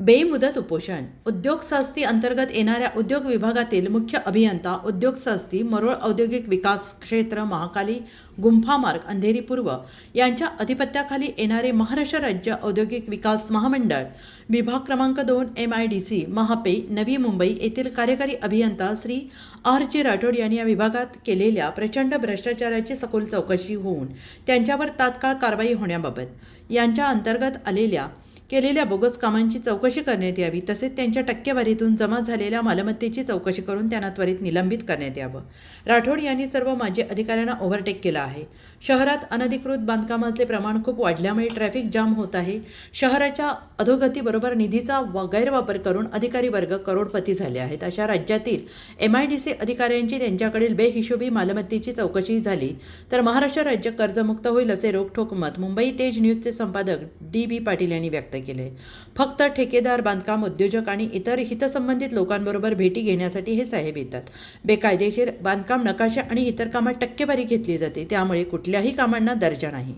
बेमुदत उपोषण. उद्योग सास्ती अंतर्गत येणाऱ्या उद्योग विभागातील मुख्य अभियंता उद्योग सास्ती मरोळ औद्योगिक विकास क्षेत्र महाकाली गुंफामार्ग अंधेरी पूर्व यांच्या अधिपत्याखाली येणारे महाराष्ट्र राज्य औद्योगिक विकास महामंडळ विभाग क्रमांक दोन M I D C Mahape Navi Mumbai येथील कार्यकारी अभियंता श्री आर जे राठोड यांनी या विभागात केलेल्या प्रचंड भ्रष्टाचाराची सखोल चौकशी होऊन त्यांच्यावर तात्काळ कारवाई होण्याबाबत यांच्या अंतर्गत आलेल्या केलेल्या बोगस कामांची चौकशी करण्यात यावी तसेच त्यांच्या टक्केवारीतून जमा झालेल्या मालमत्तेची चौकशी करून त्यांना त्वरित निलंबित करण्यात यावं. राठोड यांनी सर्व माजी अधिकाऱ्यांना ओव्हरटेक केला. आहे. शहरात अनधिकृत बांधकामाचे प्रमाण खूप वाढल्यामुळे ट्रॅफिक जाम होत आहे. शहराच्या अधोगतीबरोबर निधीचा गैरवापर करून अधिकारी वर्ग करोडपती झाले आहेत. अशा राज्यातील एम आय डी सी अधिकाऱ्यांची त्यांच्याकडील बेहिशोबी मालमत्तेची चौकशी झाली तर महाराष्ट्र राज्य कर्जमुक्त होईल असे रोखठोक मत मुंबई तेज न्यूजचे संपादक डी बी पाटील यांनी व्यक्त केले. फक्त ठेकेदार बांधकाम उद्योजक आणि इतर हितसंबंधित लोकांबरोबर भेटी घेण्यासाठी हे साहेब येतात. बेकायदेशीर बांधकाम नकाशा आणि इतर कामात टक्केवारी घेतली जाते. त्यामुळे कुठल्याही कामांना दर्जा नाही.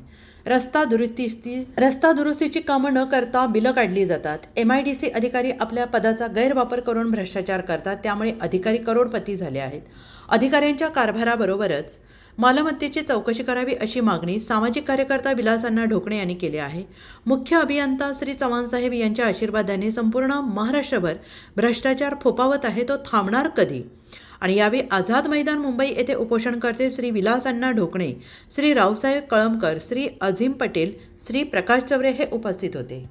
रस्ता दुरुस्ती रस्ता दुरुस्तीची कामं न करता बिलं काढली जातात. एम आय डी सी अधिकारी आपल्या पदाचा गैरवापर करून भ्रष्टाचार करतात त्यामुळे अधिकारी करोडपती झाले आहेत. अधिकाऱ्यांच्या कारभाराबरोबरच मालमत्तेची चौकशी करावी अशी मागणी सामाजिक कार्यकर्ता विलासांना ढोकणे यांनी केली आहे. मुख्य अभियंता श्री चव्हाणसाहेब यांच्या आशीर्वादाने संपूर्ण महाराष्ट्रभर भ्रष्टाचार फोपावत आहे तो थांबणार कधी? आणि यावेळी आझाद मैदान मुंबई येथे उपोषणकर्ते श्री विलास अण्णा ढोकणे श्री रावसाहेब कळमकर श्री अझीम पटेल श्री प्रकाश चवरे हे उपस्थित होते.